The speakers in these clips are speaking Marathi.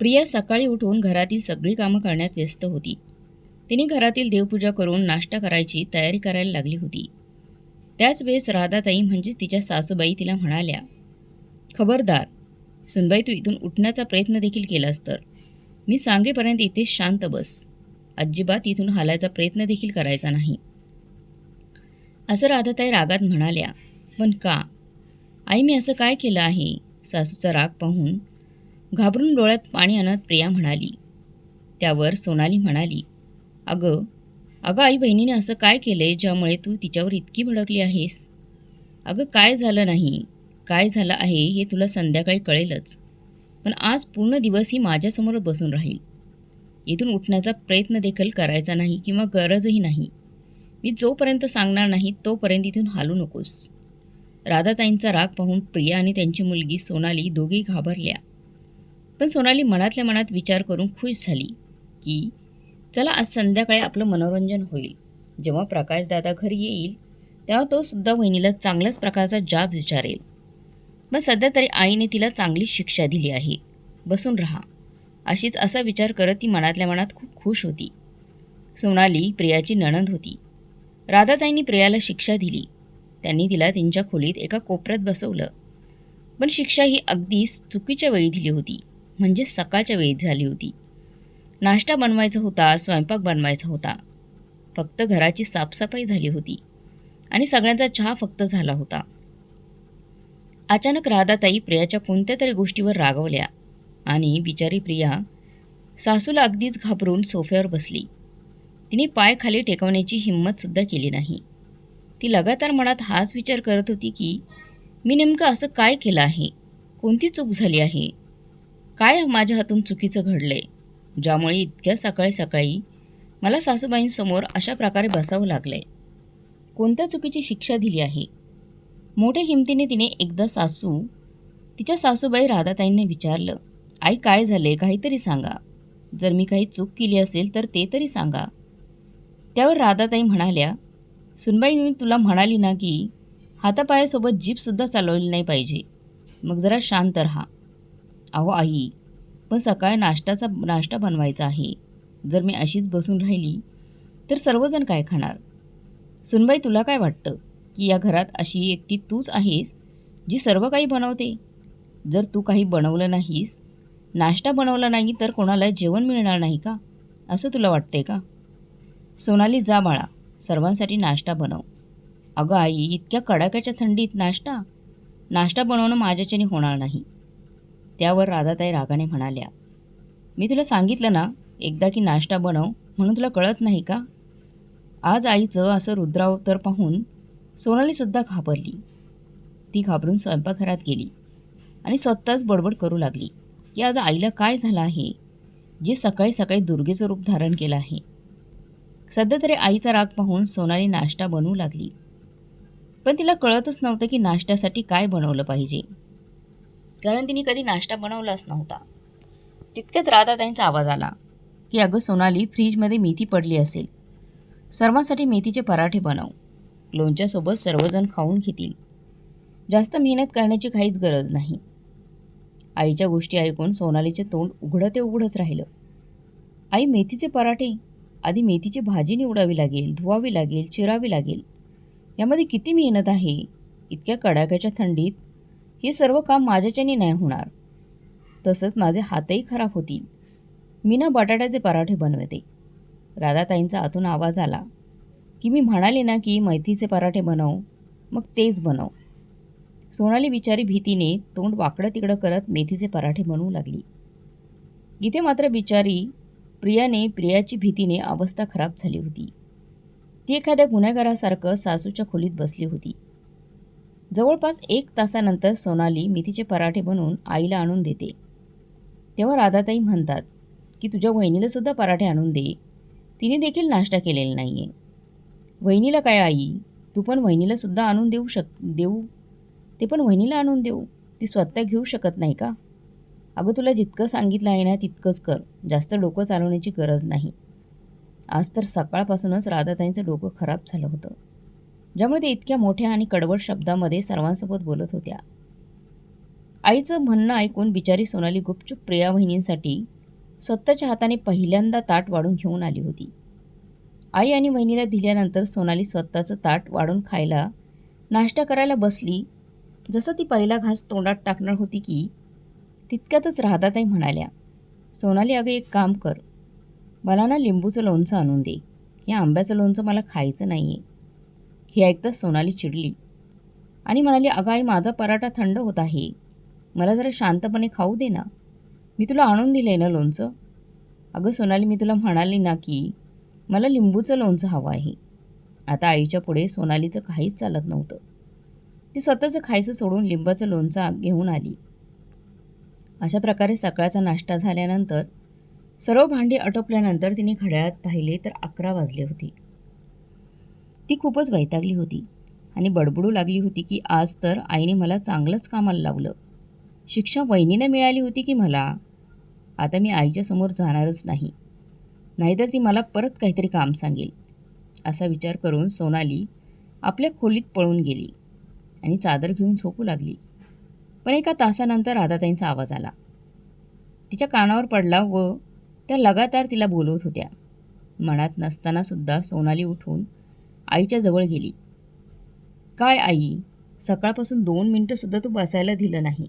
प्रिया सकाळी उठून घरातील सगळी कामं करण्यात व्यस्त होती. तिने घरातील देवपूजा करून नाश्ता करायची तयारी करायला लागली होती. त्याच वेळेस राधाताई म्हणजे तिच्या सासूबाई तिला म्हणाल्या खबरदार सुनबाई तू इथून उठण्याचा प्रयत्न देखील केलास तर. मी सांगेपर्यंत इथेच शांत बस. अजिबात इथून हालायचा प्रयत्न देखील करायचा नाही. असं राधाताई रागात म्हणाल्या पण का? आई मी असं काय केलं आहे? सासूचा राग पाहून घाबरून डोळ्यात पाणी आणत प्रिया म्हणाली. त्यावर सोनाली म्हणाली अगं अगं आई बहिणीने असं काय केलंय ज्यामुळे तू तिच्यावर इतकी भडकली आहेस? अगं काय झालं नाही? काय झालं आहे हे तुला संध्याकाळी कळेलच. पण आज पूर्ण दिवस ही माझ्यासमोर बसून राहील. इथून उठण्याचा प्रयत्न देखील करायचा नाही किंवा गरजही नाही. मी जोपर्यंत सांगणार नाही तोपर्यंत इथून हालू नकोस. राधाताईंचा राग पाहून प्रिया आणि त्यांची मुलगी सोनाली दोघेही घाबरल्या. पण सोनाली मनातल्या मनात विचार करून खुश झाली की चला आज संध्याकाळी आपलं मनोरंजन होईल. जेव्हा प्रकाशदादा घरी येईल तेव्हा तो सुद्धा वहिनीला चांगल्याच प्रकारचा जाब विचारेल. मग सध्या तरी आईने तिला चांगली शिक्षा दिली आहे. बसून राहा. अशीच असा विचार करत ती मनातल्या मनात खूप खुश होती. सोनाली प्रियाची नणंद होती. राधाताईंनी प्रियाला शिक्षा दिली. त्यांनी तिला त्यांच्या खोलीत एका कोपऱ्यात बसवलं. पण शिक्षा ही अगदीच चुकीच्या वेळी दिली होती. म्हणजे सकाळच्या वेळी झाली होती. नाश्ता बनवायचा होता स्वयंपाक बनवायचा होता. फक्त घराची साफसफाई झाली होती आणि सगळ्यांचा चहा फक्त झाला होता. अचानक राधाताई प्रियाच्या कोणत्या तरी गोष्टीवर रागवल्या आणि बिचारी प्रिया सासूला अगदीच घाबरून सोफ्यावर बसली. तिने पाय खाली टेकवण्याची हिंमतसुद्धा केली नाही. ती लगातार मनात हाच विचार करत होती की मी नेमकं असं काय केलं आहे? कोणती चूक झाली आहे? काय माझ्या हातून चुकीचं घडलंय? ज्यामुळे इतक्या सकाळी सकाळी मला सासूबाईंसमोर अशा प्रकारे बसावं लागलंय. कोणत्या चुकीची शिक्षा दिली आहे? मोठ्या हिमतीने तिने एकदा सासू तिच्या सासूबाई राधाताईंना विचारलं आई काय झाले काहीतरी सांगा. जर मी काही चूक केली असेल तर ते तरी सांगा. त्यावर राधाताई म्हणाल्या सुनबाई मी तुला म्हणाली ना की हातापायासोबत जीपसुद्धा चालवली नाही पाहिजे. मग जरा शांत राहा. अहो आई पण सकाळ नाश्त्याचा नाश्ता बनवायचा आहे. जर मी अशीच बसून राहिली तर सर्वजण काय खाणार? सुनबाई तुला काय वाटतं की या घरात अशी एकटी तूच आहेस जी सर्व काही बनवते? जर तू काही बनवलं नाहीस नाश्ता बनवला नाही तर कोणाला जेवण मिळणार नाही का? असं तुला वाटतंय का? सोनाली जा बाळा सर्वांसाठी नाश्ता बनव. अगं आई इतक्या कडाक्याच्या थंडीत नाश्ता? नाश्ता बनवणं माझ्याच्याने होणार नाही. त्यावर राधाताई रागाने म्हणाल्या मी तुला सांगितलं ना एकदा की नाश्ता बनव म्हणून तुला कळत नाही का? आज आईचं असं रुद्रावतर पाहून सोनालीसुद्धा घाबरली. ती घाबरून स्वयंपाकघरात गेली आणि स्वतःच बडबड करू लागली की आज आईला काय झालं आहे जे सकाळी सकाळी दुर्गेचं रूप धारण केलं आहे. सध्या तरी आईचा राग पाहून सोनाली नाश्ता बनवू लागली. पण तिला कळतच नव्हतं की नाश्त्यासाठी काय बनवलं पाहिजे. कारण तिने कधी नाश्ता बनवलाच नव्हता. तितक्यात त्यांचा आवाज आला की अगं सोनाली फ्रीजमध्ये मेथी पडली असेल. सर्वांसाठी मेथीचे पराठे बनव. लोणच्यासोबत सर्वजण खाऊन घेतील. जास्त मेहनत करण्याची काहीच गरज नाही. आईच्या गोष्टी ऐकून सोनालीचे तोंड उघडं ते उघडंच राहिलं. आई मेथीचे पराठे? आधी मेथीची भाजी निवडावी लागेल धुवावी लागेल चिरावी लागेल. यामध्ये किती मेहनत आहे? इतक्या कडाक्याच्या थंडीत हे सर्व काम माझ्याच्याने नाही होणार. तसंच माझे हातही खराब होतील. मी ना बटाट्याचे पराठे बनवते. राधाताईंचा आतून आवाज आला की मी म्हणाले ना की मैथीचे पराठे बनव मग तेच बनव. सोनाली बिचारी भीतीने तोंड वाकडं तिकडं करत मेथीचे पराठे बनवू लागली. इथे मात्र बिचारी प्रियाने प्रियाची भीतीने अवस्था खराब झाली होती. ती एखाद्या गुन्हेगारासारखं सासूच्या खोलीत बसली होती. जवळपास एक तासानंतर सोनाली मेथीचे पराठे बनवून आईला आणून देते. तेव्हा राधाताई म्हणतात की तुझ्या वहिनीलासुद्धा पराठे आणून दे. तिने देखील नाश्ता केलेला नाही आहे वहिनीला काय आई? तू पण वहिनीलासुद्धा आणून देऊ शक देऊ? ते पण वहिनीला आणून देऊ? ती स्वतः घेऊ शकत नाही का? अगं तुला जितकं सांगितलं आहे ना तितकंच कर. जास्त डोकं चालवण्याची गरज नाही. आज तर सकाळपासूनच राधाताईंचं डोकं खराब झालं होतं. ज्यामुळे ते इतक्या मोठ्या आणि कडवट शब्दामध्ये सर्वांसोबत बोलत होत्या. आईचं म्हणणं ऐकून बिचारी सोनाली गुपचूप प्रिया वहिनींसाठी स्वतःच्या हाताने पहिल्यांदा ताट वाढून घेऊन आली होती. आई आणि वहिनीला दिल्यानंतर सोनाली स्वतःचं ताट वाढून खायला नाश्ता करायला बसली. जसं ती पहिला घास तोंडात टाकणार होती की तितक्यातच राधाताई म्हणाल्या सोनाली अगं एक काम कर. मला ना लिंबूचं लोणचं आणून दे. या आंब्याचं लोणचं मला खायचं नाही आहे हे ऐकताच सोनाली चिडली आणि म्हणाली अगं आई माझा पराठा थंड होत आहे. मला जरा शांतपणे खाऊ दे ना. मी तुला आणून दिलं आहे ना लोणचं? अगं सोनाली मी तुला म्हणाली ना की मला लिंबूचं लोणचं हवं आहे. आता आईच्या पुढे सोनालीचं काहीच चालत नव्हतं. ती स्वतःचं खायचं सोडून लिंबाचं लोणचं घेऊन आली. अशा प्रकारे सकाळचा नाश्ता झाल्यानंतर सर्व भांडी आटोपल्यानंतर तिने घड्याळात पाहिले तर अकरा वाजले होते. ती खूपच वैतागली होती आणि बडबडू लागली होती की आज तर आईने मला चांगलंच कामाला लावलं. शिक्षा वहिनीनं मिळाली होती की मला? आता मी आईच्या समोर जाणारच नाही. नाहीतर ती मला परत काहीतरी काम सांगेल असा विचार करून सोनाली आपल्या खोलीत पळून गेली आणि चादर घेऊन झोपू लागली. पण एका तासानंतर राधाताईंचा आवाज आला. तिच्या कानावर पडला व त्या लगातार तिला बोलवत होत्या. मनात नसतानासुद्धा सोनाली उठून आईच्या जवळ गेली. काय आई? सकाळपासून दोन मिनटंसुद्धा तू बसायला दिलं नाही.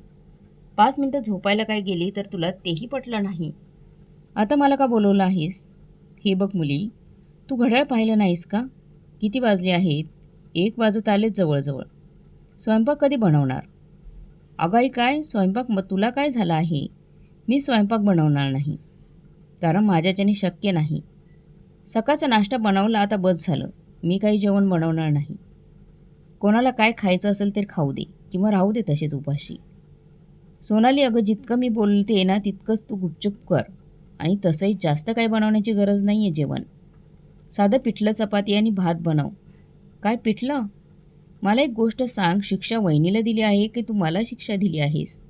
पाच मिनटं झोपायला काय गेली तर तुला तेही पटलं नाही. आता मला का बोलवलं आहेस? हे बघ मुली तू घड्याळ पाहिलं नाहीस का? किती वाजले आहेत? एक वाजत आलेच जवळजवळ. स्वयंपाक कधी बनवणार? अगाई काय? स्वयंपाक मग तुला काय झालं आहे? मी स्वयंपाक बनवणार नाही. कारण माझ्याच्याने शक्य नाही. सकाळचा नाश्ता बनवला आता बस झालं. मी काही जेवण बनवणार नाही. कोणाला काय खायचं असेल तर खाऊ दे किंवा राहू दे तसेच उपाशी. सोनाली अगं जितकं मी बोलते ना तितकंच तू गुपचूप कर. आणि तसंही जास्त काही बनवण्याची गरज नाही आहे जेवण. साधं पिठलं चपाती आणि भात बनव. काय पिठलं? मला एक गोष्ट सांग शिक्षा वहिनीला दिली आहे की तू मला शिक्षा दिली आहेस?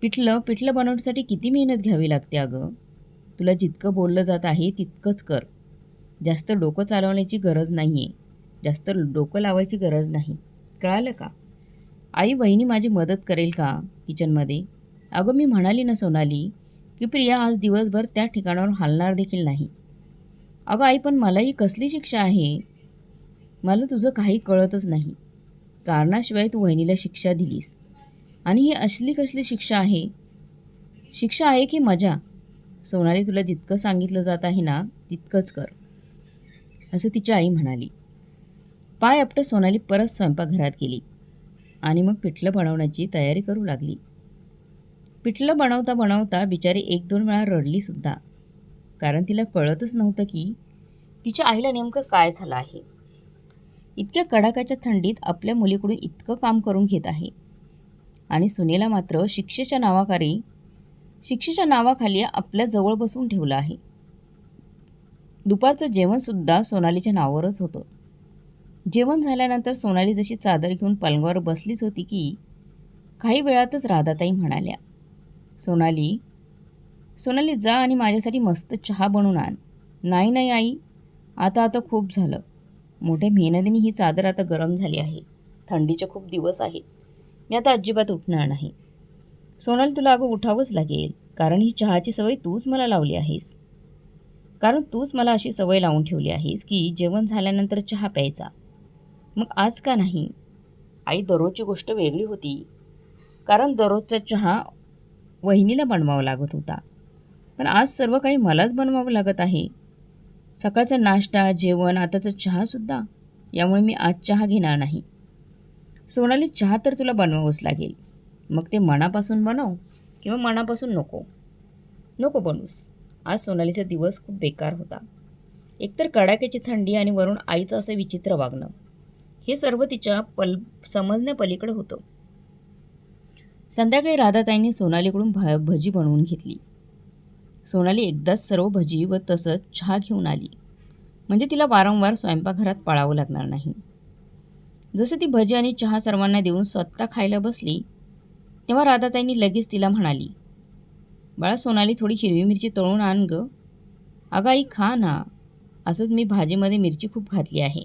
पिठलं पिठलं बनवण्यासाठी किती मेहनत घ्यावी लागते अगं? तुला जितकं बोललं जात आहे तितकंच कर. जास्त डोकं चालवण्याची गरज नाही आहे जास्त डोकं लावायची गरज नाही. कळालं का? आई वहिनी माझी मदत करेल का किचनमध्ये? अगं मी म्हणाली ना सोनाली की प्रिया आज दिवसभर त्या ठिकाणावर हलणार देखील नाही. अगं आई पण मलाही कसली शिक्षा आहे? मला तुझं काही कळतच नाही. कारणाशिवाय तू वहिनीला शिक्षा दिलीस. आणि ही असली कसली शिक्षा आहे? शिक्षा आहे की मजा? सोनाली तुला जितकं सांगितलं जात आहे ना तितकंच कर. असं तिची आई म्हणाली. पाय आपटं सोनाली परत स्वयंपाकघरात गेली आणि मग पिठलं बनवण्याची तयारी करू लागली. पिठलं बनवता बनवता बिचारी एक दोन वेळा रडलीसुद्धा कारण तिला कळतच नव्हतं की तिच्या आईला नेमकं काय झालं आहे. इतक्या कडाक्याच्या थंडीत आपल्या मुलीकडून इतकं काम करून घेत आहे. आणि सुनेला मात्र शिक्षेच्या नावाखाली शिक्षेच्या नावाखाली आपल्या जवळ बसून ठेवलं आहे. दुपारचं जेवणसुद्धा सोनालीच्या नावावरच होतं. जेवण झाल्यानंतर सोनाली जशी चादर घेऊन पलंगावर बसलीच होती की काही वेळातच राधाताई म्हणाल्या सोनाली सोनाली जा आणि माझ्यासाठी मस्त चहा बनवून आण. नाही नाही आई आता आता खूप झालं. मोठ्या मेहनतीने ही चादर आता गरम झाली आहे. थंडीचे खूप दिवस आहेत. मी आता अजिबात उठणार नाही. सोनाली तुला अगं उठावंच लागेल कारण ही चहाची सवय तूच मला लावली आहेस. कारण तूच मला अशी सवय लावून ठेवली आहेस की जेवण झाल्यानंतर चहा प्यायचा. मग आज का नाही? आई दररोजची गोष्ट वेगळी होती. कारण दररोजचा चहा वहिनीला बनवावा लागत होता. पण आज सर्व काही मलाच बनवावं लागत आहे. सकाळचा नाश्ता जेवण आताचा चहासुद्धा यामुळे मी आज चहा घेणार नाही. सोनाली चहा तर तुला बनवावंच लागेल. मग ते मनापासून बनव किंवा मनापासून नको. नको बनूस. आज सोनालीचा दिवस खूप बेकार होता. एकतर कडाक्याची थंडी आणि वरून आईचं असं विचित्र वागणं. हे सर्व तिच्या पल समजण्यापलीकडे होतं. संध्याकाळी राधाताईंनी सोनालीकडून भ भजी बनवून घेतली. सोनाली एकदाच सर्व भजी व तसंच चहा घेऊन आली. म्हणजे तिला वारंवार स्वयंपाकघरात पळावं लागणार नाही. जसं ती भजी आणि चहा सर्वांना देऊन स्वतः खायला बसली तेव्हा राधाताईंनी लगेच तिला म्हणाली बाळा सोनाली थोडी हिरवी मिरची तळून आण ग. अगं आई खा ना. असंच मी भाजीमध्ये मिरची खूप घातली आहे.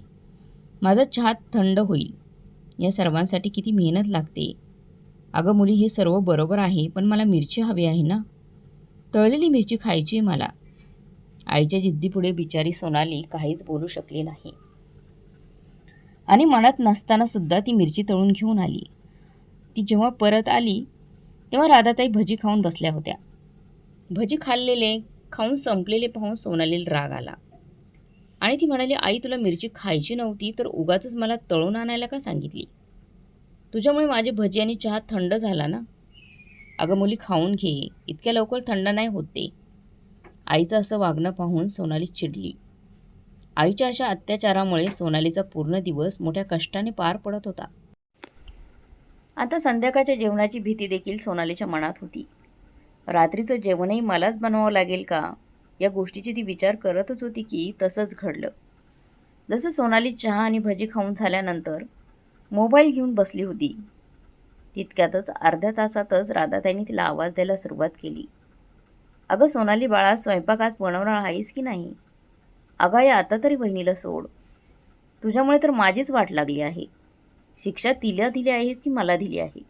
माझा चहा थंड होईल. या सर्वांसाठी किती मेहनत लागते. अगं मुली हे सर्व बरोबर आहे पण मला मिरची हवी आहे ना? तळलेली मिरची खायची आहे मला. आईच्या जिद्दीपुढे बिचारी सोनाली काहीच बोलू शकली नाही. आणि मनात नसताना सुद्धा ती मिरची तळून घेऊन आली. ती जेव्हा परत आली तेव्हा राधाताई भजी खाऊन बसल्या होत्या. भजी खाल्लेले खाऊन संपलेले पाहून सोनालीला राग आला. आणि ती म्हणाली आई तुला मिरची खायची नव्हती तर उगाच मला तळून आणायला का सांगितली? तुझ्यामुळे माझे भजी आणि चहा थंड झाला ना? अगं मुली खाऊन घे. इतक्या लवकर थंड नाही होते आईचं असं वागणं पाहून सोनाली चिडली. आईच्या अशा अत्याचारामुळे सोनालीचा पूर्ण दिवस मोठ्या कष्टाने पार पडत होता. आता संध्याकाळच्या जेवणाची भीती देखील सोनालीच्या मनात होती. रात्रीचं जेवणही मलाच बनवावं लागेल का? या गोष्टीची ती विचार करतच होती की तसंच घडलं. जसं सोनाली चहा आणि भजी खाऊन झाल्यानंतर मोबाईल घेऊन बसली होती. तितक्यातच अर्ध्या तासातच राधाताईंनी तिला आवाज द्यायला सुरुवात केली. अगं सोनाली बाळा स्वयंपाक आज बनवणार आहेस की नाही? अगं या आता तरी बहिणीला सोड. तुझ्यामुळे तर माझीच वाट लागली आहे. शिक्षा तिला दिली आहे की मला दिली आहे?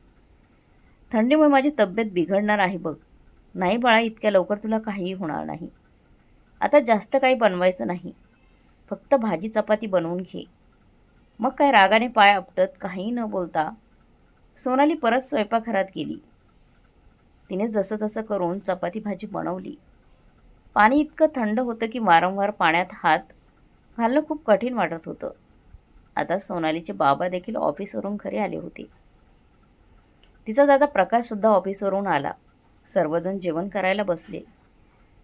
थंडीमुळे माझी तब्येत बिघडणार आहे बघ. नाही बाळा इतक्या लवकर तुला काहीही होणार नाही. आता जास्त काही बनवायचं नाही. फक्त भाजी चपाती बनवून घे. मग काय रागाने पाय आपटत काही न बोलता सोनाली परत स्वयंपाकघरात गेली. तिने जसं तसं करून चपाती भाजी बनवली. पाणी इतकं थंड होतं की वारंवार पाण्यात हात घालणं खूप कठीण वाटत होतं. आता सोनालीचे बाबा देखील ऑफिसवरून घरी आले होते. तिचा दादा प्रकाशसुद्धा ऑफिसवरून आला. सर्वजण जेवण करायला बसले.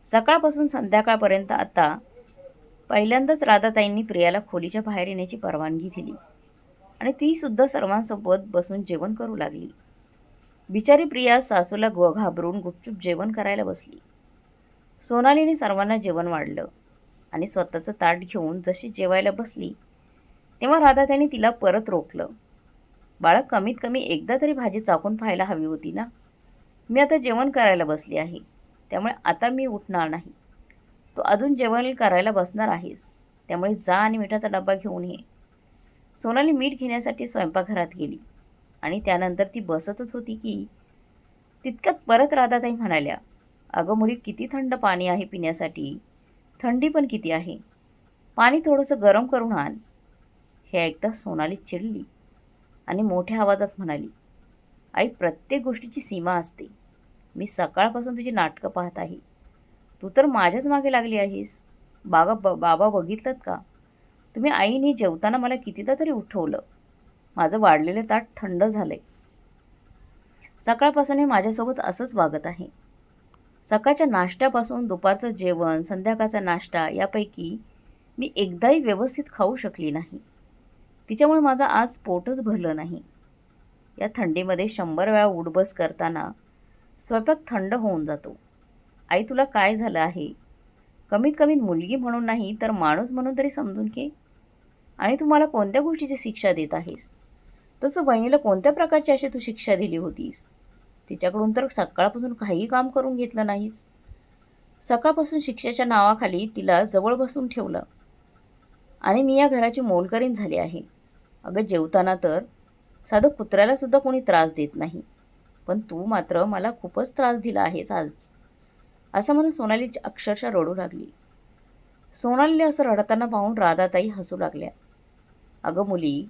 सकाळपासून संध्याकाळपर्यंत आता पहिल्यांदाच राधाताईंनी प्रियाला खोलीच्या बाहेर येण्याची परवानगी दिली आणि तीसुद्धा सर्वांसोबत बसून जेवण करू लागली. बिचारी प्रिया सासूला ग घाबरून गुपचूप जेवण करायला बसली. सोनालीने सर्वांना जेवण वाढलं आणि स्वतःचं ताट घेऊन जशी जेवायला बसली तेव्हा राधाताईंनी तिला परत रोखलं. बाळा कमीत कमी एकदा तरी भाजी चाकून पाहायला हवी होती ना? मी आता जेवण करायला बसली आहे. त्यामुळे आता मी उठणार नाही. तो अजून जेवण करायला बसणार आहेस. त्यामुळे जा आणि मिठाचा डबा घेऊन ये. सोनाली मीठ घेण्यासाठी स्वयंपाकघरात गेली. आणि त्यानंतर ती बसतच होती की तितक्यात परत राधाताई म्हणाल्या अगं मुली किती थंड पाणी आहे पिण्यासाठी. थंडी पण किती आहे. पाणी थोडंसं गरम करून आण. हे ऐकता सोनाली चिडली आणि मोठ्या आवाजात म्हणाली आई प्रत्येक गोष्टीची सीमा असते. मी सकाळपासून तुझी नाटकं पाहत आहे. तू तर माझ्याच मागे लागली आहेस. बाबा ब बाबा बघितलं का? तुम्ही आईने जेवताना मला कितीदा तरी उठवलं. माझं वाढलेलं ताट थंड झालंय. सकाळपासून हे माझ्यासोबत असंच वागत आहे. सकाळच्या नाश्त्यापासून दुपारचं जेवण संध्याकाळचा नाश्ता यापैकी मी एकदाही व्यवस्थित खाऊ शकली नाही. तिच्यामुळे माझं आज पोटच भरलं नाही. या थंडीमध्ये शंभर वेळा उठबस करताना स्वयंपाक थंड होऊन जातो. आई तुला काय झालं आहे? कमीत कमी मुलगी म्हणून नाही तर माणूस म्हणून तरी समजून घे. आणि तू मला कोणत्या गोष्टीची शिक्षा देत आहेस? तसं बहिणीला कोणत्या प्रकारची अशी तू शिक्षा दिली होतीस? तिच्याकडून तर सकाळपासून काहीही काम करून घेतलं नाहीस. सकाळपासून शिक्षेच्या नावाखाली तिला जवळ बसून ठेवलं. आणि मी या घराची मोलकरीण झाली आहे. अगं जेवताना तर साधं कुत्र्यालासुद्धा कोणी त्रास देत नाही. पण तू मात्र मला खूपच त्रास दिला आहेस आज. असं म्हणून सोनाली अक्षरशः रडू लागली. सोनालीला असं रडताना पाहून राधाताई हसू लागल्या. अगं मुली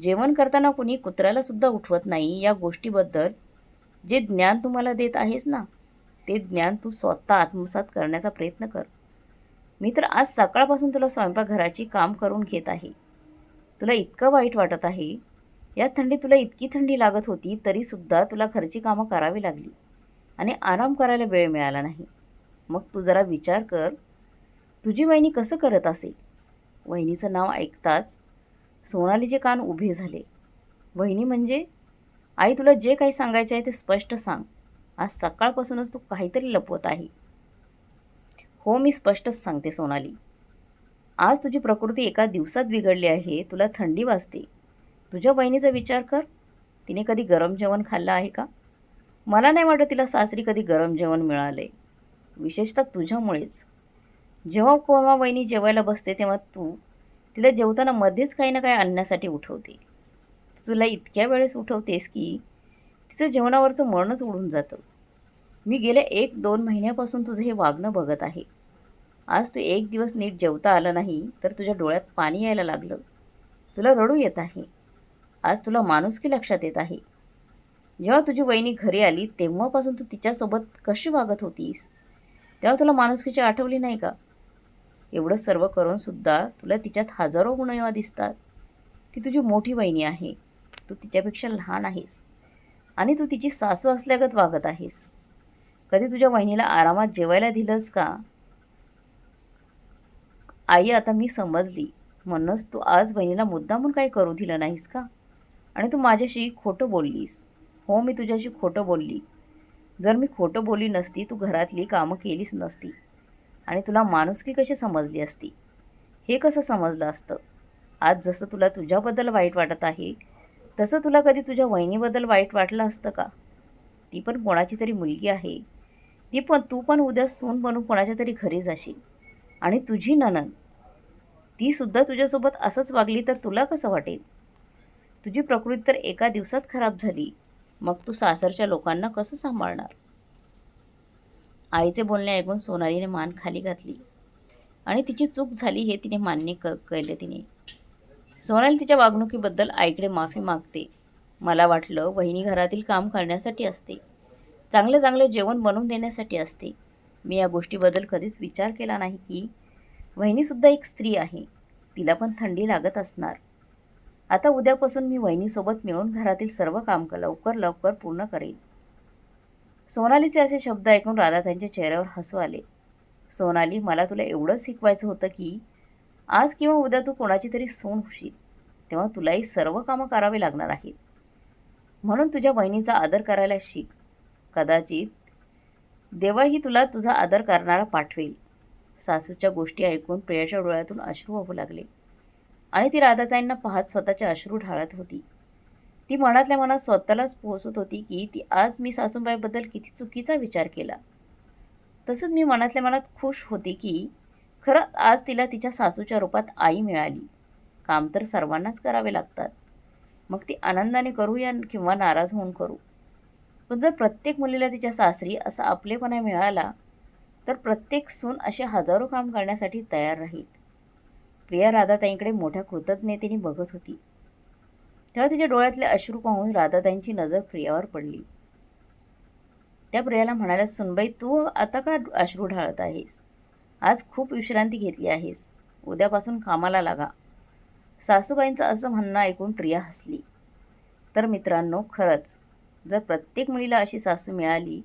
जेवण करताना कोणी कुत्र्यालासुद्धा उठवत नाही या गोष्टीबद्दल जे ज्ञान तुम्हाला देत आहेस ना ते ज्ञान तू स्वतः आत्मसात करण्याचा प्रयत्न कर. मी तर आज सकाळपासून तुला स्वयंपाकघराची काम करून घेत आहे. तुला इतकं वाईट वाटत आहे या थंडी तुला इतकी थंडी लागत होती तरीसुद्धा तुला घरची कामं करावी लागली. आणि आराम करायला वेळ मिळाला नाही. मग तू जरा विचार कर तुझी वहिनी कसं करत असेल वहिनीचं नाव ऐकताच सोनालीचे कान उभे झाले. वहिनी म्हणजे आई तुला जे काही सांगायचे आहे ते स्पष्ट सांग. आज सकाळपासूनच तू काहीतरी लपवत आहे. हो मी स्पष्टच सांगते सोनाली. आज तुझी प्रकृती एका दिवसात बिघडली आहे तुला थंडी वाजते. तुझ्या बहिणीचा विचार कर. तिने कधी गरम जेवण खाल्लं आहे का? मला नाही वाटत तिला सासरी कधी गरम जेवण मिळालं. आहे विशेषतः तुझ्यामुळेच. जेव्हा कोमा वहिनी जेवायला बसते तेव्हा तू तिला जेवताना मध्येच काही ना काही आणण्यासाठी उठवते. तुला इतक्या वेळेस उठवतेस की तिचं जेवणावरचं मनच उडून जातं. मी गेल्या एक दोन महिन्यापासून तुझं हे वागणं बघत आहे. आज तू एक दिवस नीट जेवता आलं नाही तर तुझ्या डोळ्यात पाणी यायला लागलं. तुला रडू येत आहे. आज तुला माणुसकी लक्षात येत आहे. जेव्हा तुझी वहिनी घरी आली तेव्हापासून तू तिच्यासोबत कशी वागत होतीस? तेव्हा तुला माणुसकीची आठवली नाही का? एवढं सर्व करूनसुद्धा तुला तिच्यात हजारो गुणयवा दिसतात. ती तुझी मोठी वहिनी आहे. तू तिच्यापेक्षा लहान आहेस. आणि तू तिची सासू असल्यागत वागत आहेस. कधी तुझ्या वहिनीला आरामात जेवायला दिलंस का? आई आता मी समजली. म्हणूनच तू आज बहिणीला मुद्दामून काही करू दिलं नाहीस का? आणि तू माझ्याशी खोटं बोललीस. हो मी तुझ्याशी खोटं बोलली. जर मी खोटं बोलली नसती तू घरातली कामं केलीच नसती. आणि तुला माणुसकी कशी समजली असती? हे कसं समजलं असतं? आज जसं तुला तुझ्याबद्दल वाईट वाटत आहे तसं तुला कधी तुझ्या वहिनीबद्दल वाईट वाटलं असतं का? ती पण कोणाची तरी मुलगी आहे. ती पण तू पण उद्या सून बनून कोणाच्या तरी घरी जाशील. आणि तुझी ननन तीसुद्धा तुझ्यासोबत असंच वागली तर तुला कसं वाटेल? तुझी प्रकृती तर एका दिवसात खराब झाली. मग तू सासरच्या लोकांना कसं सांभाळणार? आईचे बोलणे ऐकून सोनालीने मान खाली घातली. आणि तिची चूक झाली हे तिने मान्य क केलं तिने. सोनाली तिच्या वागणुकीबद्दल आईकडे माफी मागते. मला वाटलं वहिनी घरातील काम करण्यासाठी असते. चांगलं चांगलं जेवण बनवून देण्यासाठी असते. मी या गोष्टीबद्दल कधीच विचार केला नाही की वहिनीसुद्धा एक स्त्री आहे. तिला पण थंडी लागत असणार. आता उद्यापासून मी वहिनीसोबत मिळून घरातील सर्व काम लवकर लवकर पूर्ण करेन. सोनालीचे असे शब्द ऐकून राधा त्यांच्या चेहऱ्यावर हसू आले. सोनाली मला तुला एवढंच शिकवायचं होतं की आज किंवा उद्या तू कोणाची तरी सून होशील. तेव्हा तुलाही सर्व कामं करावी लागणार आहेत. म्हणून तुझ्या बहिणीचा आदर करायला शिक. कदाचित देवाही तुला तुझा आदर करणारा पाठवेल. सासूच्या गोष्टी ऐकून प्रियाच्या डोळ्यातून अश्रू वाहू लागले. आणि ती राधाताईंना पाहत स्वतःचे अश्रू ढाळत होती. ती मनातल्या मनात स्वतःलाच पोहोचत होती की ती आज मी सासूबाईबद्दल किती चुकीचा विचार केला. तसंच मी मनातल्या मनात खुश होती की खरं आज तिला तिच्या सासूच्या रूपात आई मिळाली. काम तर सर्वांनाच करावे लागतात. मग ती आनंदाने करू या किंवा नाराज होऊन करू. पण जर प्रत्येक मुलीला तिच्या सासरी असा आपलेपणा मिळाला तर प्रत्येक सून असे हजारो काम करण्यासाठी तयार राहील. प्रिया राधाताईंकडे मोठ्या कृतज्ञतेने बघत होती. तेव्हा तिच्या डोळ्यातले अश्रू पाहून राधाताईंची नजर प्रियावर पडली. त्या प्रियाला म्हणाल्या सुनबाई तू आता का अश्रू ढाळत आहेस? आज खूप विश्रांती घेतली आहेस. उद्यापासून कामाला लागा. सासूबाईंचं असं म्हणणं ऐकून प्रिया हसली. तर मित्रांनो खरंच जर प्रत्येक मुलीला अशी सासू मिळाली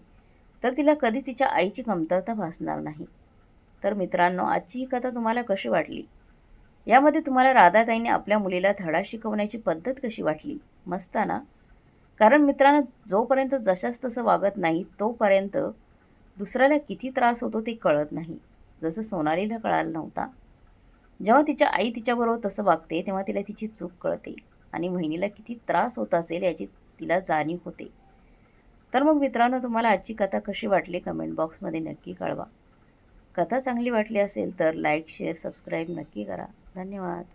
तर तिला कधीच तिच्या आईची कमतरता भासणार नाही. तर मित्रांनो आजची ही कथा तुम्हाला कशी वाटली? यामध्ये तुम्हाला राधाताईने आपल्या मुलीला धडा शिकवण्याची पद्धत कशी वाटली? मस्त ना? कारण मित्रांनो जोपर्यंत जशाच तसं वागत नाही तोपर्यंत दुसऱ्याला किती त्रास होतो ते कळत नाही. जसं सोनालीला कळाला नव्हता. जेव्हा तिच्या आई तिच्याबरोबर तसं वागते तेव्हा तिला तिची चूक कळते आणि बहिणीला किती त्रास होत असेल याची तिला जाणीव होते. तर मग मित्रांनो तुम्हाला आजची कथा कशी वाटली कमेंट बॉक्समध्ये नक्की कळवा. कथा चांगली वाटली असेल तर लाईक शेअर सबस्क्राईब नक्की करा. धन्यवाद